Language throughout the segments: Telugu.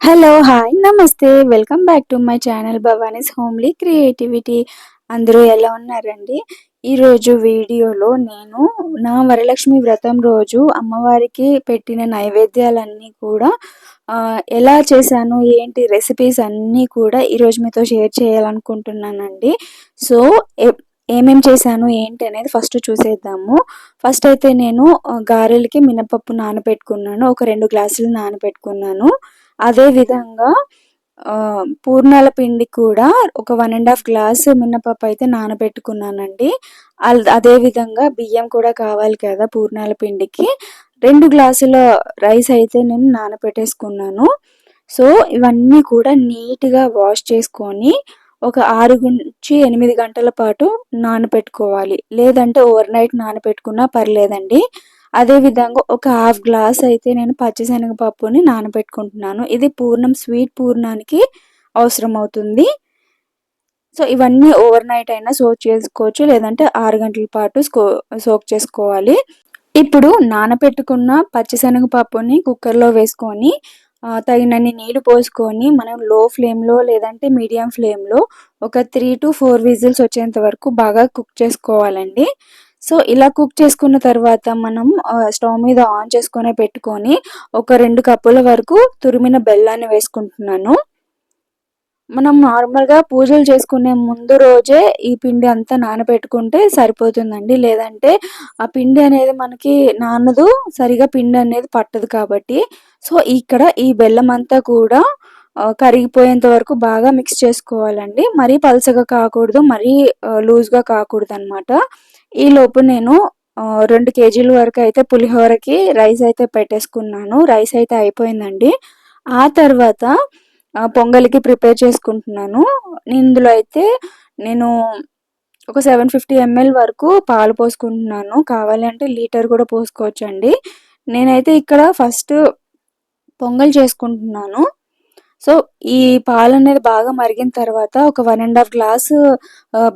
హలో హాయ్ నమస్తే. Welcome back to my channel Bhavani's homely creativity అందరూ ఎలా ఉన్నారండి? ఈరోజు వీడియోలో నేను నా వరలక్ష్మి వ్రతం రోజు అమ్మవారికి పెట్టిన నైవేద్యాలన్నీ కూడా ఎలా చేశాను ఏంటి రెసిపీస్ అన్నీ కూడా ఈరోజు మీతో షేర్ చేయాలనుకుంటున్నానండి. సో ఏమేం చేశాను ఏంటి అనేది ఫస్ట్ చూసేద్దాము. ఫస్ట్ అయితే నేను గారెలకి మినపప్పు నానబెట్టుకున్నాను. ఒక రెండు గ్లాసులు నానబెట్టుకున్నాను. అదేవిధంగా పూర్ణాల పిండి కూడా ఒక వన్ అండ్ హాఫ్ గ్లాస్ మినపప్పు అయితే నానబెట్టుకున్నానండి. అదేవిధంగా బియ్యం కూడా కావాలి కదా పూర్ణాల పిండికి. రెండు గ్లాసుల రైస్ అయితే నేను నానబెట్టేసుకున్నాను. సో ఇవన్నీ కూడా నీట్గా వాష్ చేసుకొని ఒక ఆరు నుంచి ఎనిమిది గంటల పాటు నానబెట్టుకోవాలి. లేదంటే ఓవర్ నైట్ నానబెట్టుకున్నా పర్లేదండి. అదేవిధంగా ఒక హాఫ్ గ్లాస్ అయితే నేను పచ్చిశనగపప్పుని నానబెట్టుకుంటున్నాను. ఇది పూర్ణం స్వీట్ పూర్ణానికి అవసరం అవుతుంది సో ఇవన్నీ ఓవర్ నైట్ అయినా సోక్ చేసుకోవచ్చు లేదంటే ఆరు గంటల పాటు సోక్ చేసుకోవాలి. ఇప్పుడు నానబెట్టుకున్న పచ్చిశనగపప్పుని కుక్కర్లో వేసుకొని తగినన్ని నీళ్ళు పోసుకొని మనం లో ఫ్లేమ్లో లేదంటే మీడియం ఫ్లేమ్లో ఒక త్రీ టు ఫోర్ విజిల్స్ వచ్చేంత వరకు బాగా కుక్ చేసుకోవాలండి. సో ఇలా కుక్ చేసుకున్న తర్వాత మనం స్టవ్ మీద ఆన్ చేసుకొని పెట్టుకొని ఒక రెండు కప్పుల వరకు తురిమిన బెల్లాన్ని వేసుకుంటున్నాను. మనం నార్మల్గా పూజలు చేసుకునే ముందు రోజే ఈ పిండి అంతా నానబెట్టుకుంటే సరిపోతుందండి. లేదంటే ఆ పిండి అనేది మనకి నానదు సరిగా పిండి అనేది పట్టదు కాబట్టి. సో ఇక్కడ ఈ బెల్లం అంతా కూడా కరిగిపోయేంత వరకు బాగా మిక్స్ చేసుకోవాలండి. మరీ పలసగా కాకూడదు మరీ లూజ్గా కాకూడదు అనమాట ఈలోపు నేను రెండు కేజీల వరకు అయితే పులిహోరకి రైస్ అయితే పెట్టేసుకున్నాను. రైస్ అయితే అయిపోయిందండి. ఆ తర్వాత పొంగలికి ప్రిపేర్ చేసుకుంటున్నాను. ఇందులో అయితే నేను ఒక సెవెన్ ఫిఫ్టీ ఎంఎల్ వరకు పాలు పోసుకుంటున్నాను. కావాలి అంటే లీటర్ కూడా పోసుకోవచ్చండి. నేనైతే ఇక్కడ ఫస్ట్ పొంగల్ చేసుకుంటున్నాను. సో ఈ పాలు అనేది బాగా మరిగిన తర్వాత ఒక వన్ అండ్ హాఫ్ గ్లాస్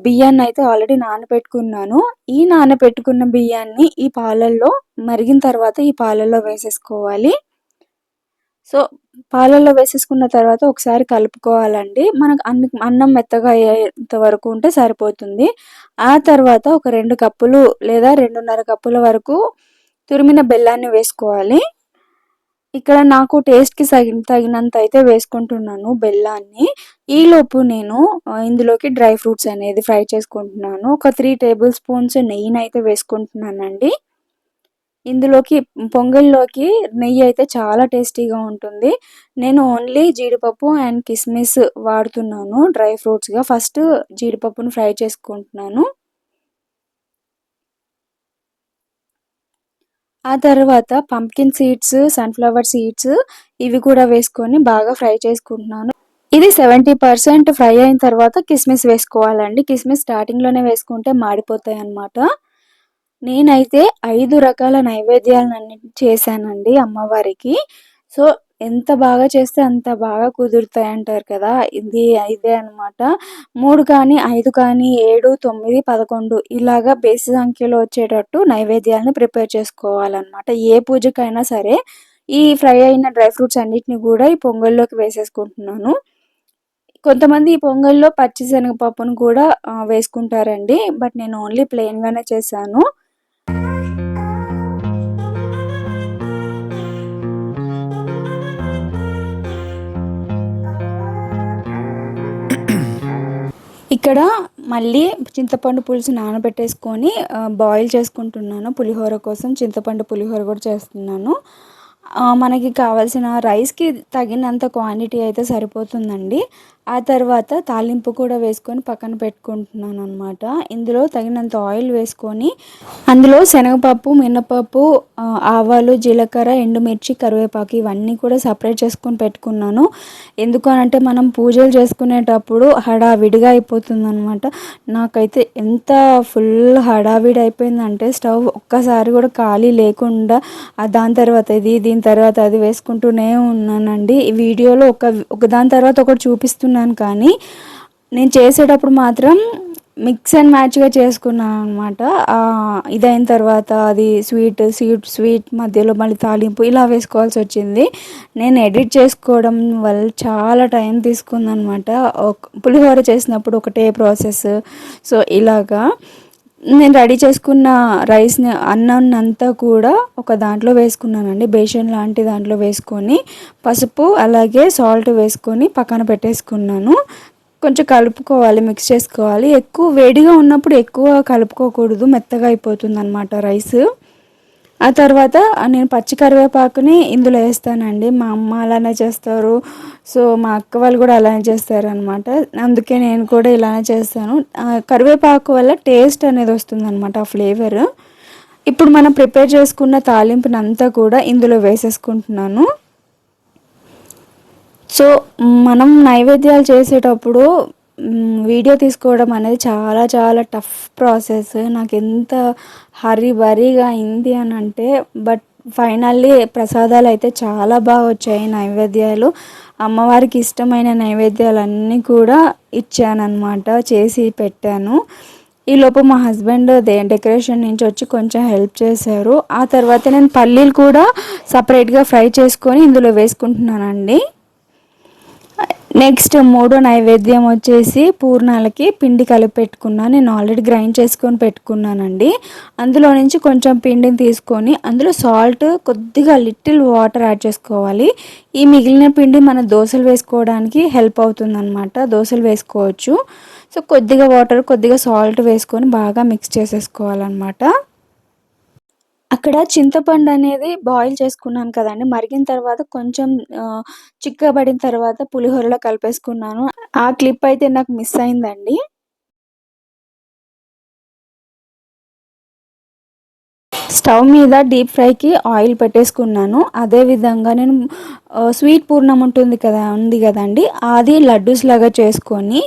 బియ్యాన్ని అయితే ఆల్రెడీ నానబెట్టుకున్నాను. ఈ నానబెట్టుకున్న బియ్యాన్ని ఈ పాలల్లో మరిగిన తర్వాత ఈ పాలల్లో వేసేసుకోవాలి. సో పాలల్లో వేసేసుకున్న తర్వాత ఒకసారి కలుపుకోవాలండి. మనకు అన్న అన్నం మెత్తగా అయ్యేంత వరకు ఉంటే సరిపోతుంది. ఆ తర్వాత ఒక రెండు కప్పులు లేదా రెండున్నర కప్పుల వరకు తురిమిన బెల్లాన్ని వేసుకోవాలి. ఇక్కడ నాకు టేస్ట్కి తగిన తగినంత అయితే వేసుకుంటున్నాను బెల్లాన్ని. ఈలోపు నేను ఇందులోకి డ్రై ఫ్రూట్స్ అనేది ఫ్రై చేసుకుంటున్నాను. ఒక త్రీ టేబుల్ స్పూన్స్ నెయ్యిని అయితే వేసుకుంటున్నానండి. ఇందులోకి పొంగల్లోకి నెయ్యి అయితే చాలా టేస్టీగా ఉంటుంది. నేను ఓన్లీ జీడిపప్పు అండ్ కిస్మిస్ వాడుతున్నాను డ్రై ఫ్రూట్స్గా. ఫస్ట్ జీడిపప్పును ఫ్రై చేసుకుంటున్నాను. ఆ తర్వాత పంప్కిన్ సీడ్స్ సన్ఫ్లవర్ సీడ్స్ ఇవి కూడా వేసుకొని బాగా ఫ్రై చేసుకుంటున్నాను. ఇది సెవెంటీ పర్సెంట్ ఫ్రై అయిన తర్వాత కిస్మిస్ వేసుకోవాలండి. కిస్మిస్ స్టార్టింగ్లోనే వేసుకుంటే మాడిపోతాయి అన్నమాట నేనైతే ఐదు రకాల నైవేద్యాలను చేశానండి అమ్మవారికి. సో ఎంత బాగా చేస్తే అంత బాగా కుదురుతాయి అంటారు కదా ఇది ఇదే అనమాట మూడు కానీ ఐదు కానీ ఏడు తొమ్మిది పదకొండు ఇలాగా బేసి సంఖ్యలో వచ్చేటట్టు నైవేద్యాలను ప్రిపేర్ చేసుకోవాలన్నమాట. ఏ పూజకైనా సరే ఈ ఫ్రై అయిన డ్రై ఫ్రూట్స్ అన్నిటిని కూడా ఈ పొంగల్లోకి వేసేసుకుంటున్నాను. కొంతమంది ఈ పొంగల్లో పచ్చిశనగపప్పును కూడా వేసుకుంటారండి. బట్ నేను ఓన్లీ ప్లెయిన్గానే చేశాను. ఇక్కడ మళ్ళీ చింతపండు పులుసు నానబెట్టేసుకొని బాయిల్ చేసుకుంటున్నాను. పులిహోర కోసం చింతపండు పులిహోర కూడా చేస్తున్నాను. మనకి కావాల్సిన రైస్కి తగినంత క్వాంటిటీ అయితే సరిపోతుందండి. ఆ తర్వాత తాలింపు కూడా వేసుకొని పక్కన పెట్టుకుంటున్నాను అనమాట ఇందులో తగినంత ఆయిల్ వేసుకొని అందులో శనగపప్పు మినపప్పు ఆవాలు జీలకర్ర ఎండుమిర్చి కరివేపాకు ఇవన్నీ కూడా సపరేట్ చేసుకొని పెట్టుకున్నాను. ఎందుకు అంటే మనం పూజలు చేసుకునేటప్పుడు హడావిడిగా అయిపోతుంది అనమాట నాకైతే ఎంత ఫుల్ హడావిడి అయిపోయిందంటే స్టవ్ ఒక్కసారి కూడా ఖాళీ లేకుండా దాని తర్వాత ఇది దీని తర్వాత అది వేసుకుంటూనే ఉన్నానండి. ఈ వీడియోలో ఒక ఒక దాని తర్వాత ఒకటి చూపిస్తున్నాను కానీ నేను చేసేటప్పుడు మాత్రం మిక్స్ అండ్ మ్యాచ్గా చేసుకున్నాను అనమాట ఇదైన తర్వాత అది స్వీట్ స్వీట్ స్వీట్ మధ్యలో మళ్ళీ తాలింపు ఇలా వేసుకోవాల్సి వచ్చింది. నేను ఎడిట్ చేసుకోవడం వల్ల చాలా టైం తీసుకుందనమాట పులిహోర చేసినప్పుడు ఒకటే ప్రాసెస్ సో ఇలాగా నేను రెడీ చేసుకున్న రైస్ని అన్నం అంతా కూడా ఒక దాంట్లో వేసుకున్నానండి. బేషన్ లాంటి దాంట్లో వేసుకొని పసుపు అలాగే సాల్ట్ వేసుకొని పక్కన పెట్టేసుకున్నాను. కొంచెం కలుపుకోవాలి మిక్స్ చేసుకోవాలి. ఎక్కువ వేడిగా ఉన్నప్పుడు ఎక్కువ కలుపుకోకూడదు మెత్తగా అయిపోతుంది అనమాట రైస్ ఆ తర్వాత నేను పచ్చి కరివేపాకుని ఇందులో వేస్తానండి. మా అమ్మ అలానే చేస్తారు. సో మా అక్క వాళ్ళు కూడా అలానే చేస్తారు అనమాట అందుకే నేను కూడా ఇలానే చేస్తాను. కరివేపాకు వల్ల టేస్ట్ అనేది వస్తుంది అనమాట ఆ ఫ్లేవర్. ఇప్పుడు మనం ప్రిపేర్ చేసుకున్న తాలింపునంతా కూడా ఇందులో వేసేసుకుంటున్నాను. సో మనం నైవేద్యాలు చేసేటప్పుడు వీడియో తీసుకోవడం అనేది చాలా చాలా టఫ్ ప్రాసెస్. నాకు ఎంత హరీ బరీగా అయింది అని అంటే బట్ ఫైనల్లీ ప్రసాదాలు అయితే చాలా బాగా వచ్చాయి నైవేద్యాలు. అమ్మవారికి ఇష్టమైన నైవేద్యాలన్నీ కూడా ఇచ్చానమాట చేసి పెట్టాను. ఈలోపు మా హస్బెండ్ దే డెకరేషన్ నుంచి వచ్చి కొంచెం హెల్ప్ చేశారు. ఆ తర్వాత నేను పల్లీలు కూడా సపరేట్గా ఫ్రై చేసుకొని ఇందులో వేసుకుంటున్నానండి. నెక్స్ట్ మూడో నైవేద్యం వచ్చేసి పూర్ణాలకి పిండి కలిపి పెట్టుకున్నాను నేను ఆల్రెడీ గ్రైండ్ చేసుకొని పెట్టుకున్నానండి. అందులో నుంచి కొంచెం పిండిని తీసుకొని అందులో సాల్ట్ కొద్దిగా లిటిల్ వాటర్ యాడ్ చేసుకోవాలి. ఈ మిగిలిన పిండి మన దోశలు వేసుకోవడానికి హెల్ప్ అవుతుందన్నమాట. దోశలు వేసుకోవచ్చు. సో కొద్దిగా వాటర్ కొద్దిగా సాల్ట్ వేసుకొని బాగా మిక్స్ చేసేసుకోవాలన్నమాట. అక్కడ చింతపండు అనేది బాయిల్ చేసుకున్నాను కదండి. మరిగిన తర్వాత కొంచెం చిక్కబడిన తర్వాత పులిహోరలో కలిపేసుకున్నాను. ఆ క్లిప్ అయితే నాకు మిస్ అయిందండి. స్టవ్ మీద డీప్ ఫ్రైకి ఆయిల్ పెట్టేసుకున్నాను. అదే విధంగా నేను స్వీట్ పూర్ణం ఉంటుంది కదా ఉంది కదండి. అది లడ్డూస్ లాగా చేసుకొని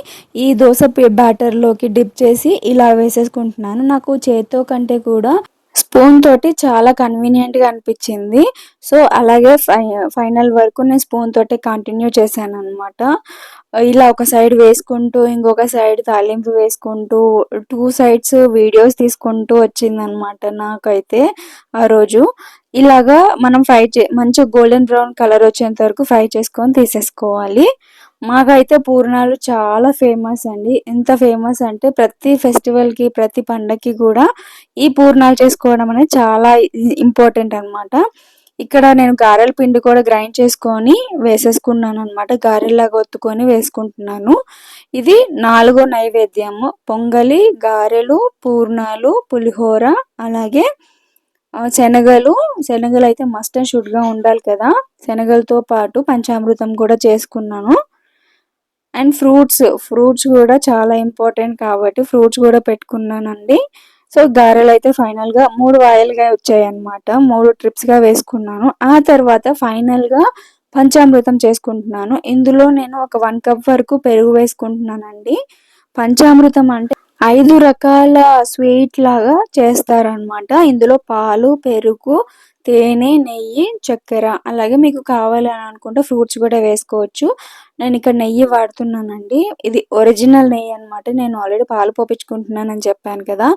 ఈ దోశ బ్యాటర్లోకి డిప్ చేసి ఇలా వేసేసుకుంటున్నాను. నాకు చేత్తో కంటే కూడా స్పూన్ తోటి చాలా కన్వీనియంట్గా అనిపించింది. సో అలాగే ఫై ఫైనల్ వరకు నేను స్పూన్ తోటి కంటిన్యూ చేశాను అనమాట ఇలా ఒక సైడ్ వేసుకుంటూ ఇంకొక సైడ్ తాలింపు వేసుకుంటూ టూ సైడ్స్ వీడియోస్ తీసుకుంటూ వచ్చిందనమాట నాకైతే ఆ రోజు. ఇలాగా మనం ఫ్రై చే మంచి గోల్డెన్ బ్రౌన్ కలర్ వచ్చేంత వరకు ఫ్రై చేసుకొని తీసేసుకోవాలి. మాకైతే పూర్ణాలు చాలా ఫేమస్ అండి. ఎంత ఫేమస్ అంటే ప్రతి ఫెస్టివల్కి ప్రతి పండగకి కూడా ఈ పూర్ణాలు చేసుకోవడం అనేది చాలా ఇంపార్టెంట్ అనమాట ఇక్కడ నేను గారెల పిండి కూడా గ్రైండ్ చేసుకొని వేసేసుకున్నాను అనమాట గారెల్లాగా ఒత్తుకొని వేసుకుంటున్నాను. ఇది నాలుగో నైవేద్యము. పొంగలి గారెలు పూర్ణాలు పులిహోర అలాగే శనగలు. శనగలు అయితే మస్ట్ అండ్ షుడ్గా ఉండాలి కదా. శనగలతో పాటు పంచామృతం కూడా చేసుకున్నాను. అండ్ ఫ్రూట్స్ ఫ్రూట్స్ కూడా చాలా ఇంపార్టెంట్ కాబట్టి ఫ్రూట్స్ కూడా పెట్టుకున్నానండి. సో గారెలు అయితే ఫైనల్గా మూడు వాయిల్గా వచ్చాయన్నమాట. మూడు ట్రిప్స్గా వేసుకున్నాను. ఆ తర్వాత ఫైనల్గా పంచామృతం చేసుకుంటున్నాను. ఇందులో నేను ఒక వన్ కప్ వరకు పెరుగు వేసుకుంటున్నానండి. పంచామృతం అంటే ఐదు రకాల స్వీట్ లాగా చేస్తారనమాట ఇందులో పాలు పెరుగు తేనె నెయ్యి చక్కెర. అలాగే మీకు కావాలని అనుకుంటే ఫ్రూట్స్ కూడా వేసుకోవచ్చు. నేను ఇక్కడ నెయ్యి వాడుతున్నానండి. ఇది ఒరిజినల్ నెయ్యి అనమాట నేను ఆల్రెడీ పాలు పోపించుకుంటున్నానని చెప్పాను కదా.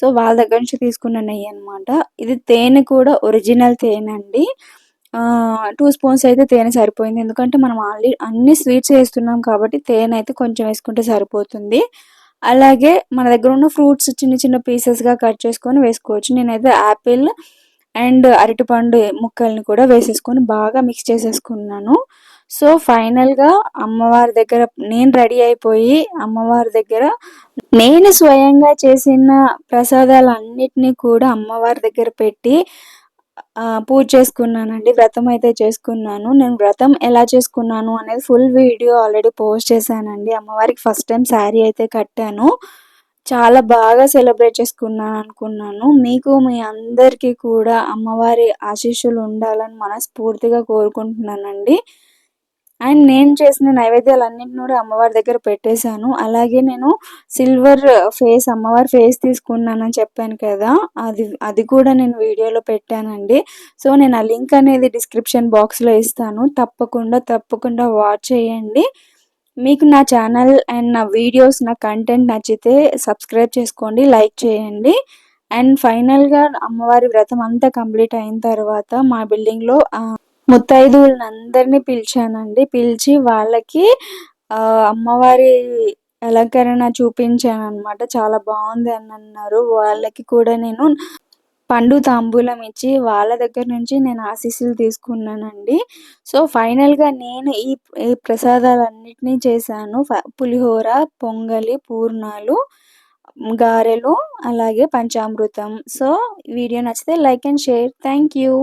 సో వాళ్ళ దగ్గర నుంచి తీసుకున్న నెయ్యి అనమాట ఇది తేనె కూడా ఒరిజినల్ తేనె అండి. టూ స్పూన్స్ అయితే తేనె సరిపోయింది. ఎందుకంటే మనం ఆల్రెడీ అన్ని స్వీట్స్ వేస్తున్నాం కాబట్టి తేనె అయితే కొంచెం వేసుకుంటే సరిపోతుంది. అలాగే మన దగ్గర ఉన్న ఫ్రూట్స్ చిన్న చిన్న పీసెస్గా కట్ చేసుకొని వేసుకోవచ్చు. నేనైతే యాపిల్ అండ్ అరటిపండు ముక్కల్ని కూడా వేసేసుకొని బాగా మిక్స్ చేసేసుకున్నాను. సో ఫైనల్గా అమ్మవారి దగ్గర నేను రెడీ అయిపోయి అమ్మవారి దగ్గర నేను స్వయంగా చేసిన ప్రసాదాలన్నిటినీ కూడా అమ్మవారి దగ్గర పెట్టి పూజ చేసుకున్నానండి వ్రతం అయితే చేసుకున్నాను. నేను వ్రతం ఎలా చేసుకున్నాను అనేది ఫుల్ వీడియో ఆల్రెడీ పోస్ట్ చేశానండి. అమ్మవారికి ఫస్ట్ టైం శారీ అయితే కట్టాను. చాలా బాగా సెలబ్రేట్ చేసుకున్నాను అనుకున్నాను. మీకు మీ అందరికీ కూడా అమ్మవారి ఆశీస్సులు ఉండాలని మనస్ఫూర్తిగా కోరుకుంటున్నానండి. అండ్ నేను చేసిన నైవేద్యాలన్నింటిని కూడా అమ్మవారి దగ్గర పెట్టేశాను. అలాగే నేను సిల్వర్ ఫేస్ అమ్మవారి ఫేస్ తీసుకున్నానని చెప్పాను కదా అది అది కూడా నేను వీడియోలో పెట్టానండి. సో నేను ఆ లింక్ అనేది డిస్క్రిప్షన్ బాక్స్లో ఇస్తాను. తప్పకుండా తప్పకుండా వాచ్ చేయండి. మీకు నా ఛానల్ అండ్ నా వీడియోస్ నా కంటెంట్ నచ్చితే సబ్స్క్రైబ్ చేసుకోండి లైక్ చేయండి. అండ్ ఫైనల్గా అమ్మవారి వ్రతం అంతా కంప్లీట్ అయిన తర్వాత మా బిల్డింగ్లో ముత్తైదువులను అందరినీ పిలిచానండి. పిలిచి వాళ్ళకి అమ్మవారి అలంకరణ చూపించాను అనమాట చాలా బాగుంది అని అన్నారు. వాళ్ళకి కూడా నేను పండు తాంబూలం ఇచ్చి వాళ్ళ దగ్గర నుంచి నేను ఆశీస్సులు తీసుకున్నానండి. సో ఫైనల్గా నేను ఈ ఈ ప్రసాదాలన్నిటినీ చేశాను. పులిహోర పొంగలి పూర్ణాలు గారెలు అలాగే పంచామృతం. సో వీడియో నచ్చితే like and share. Thank you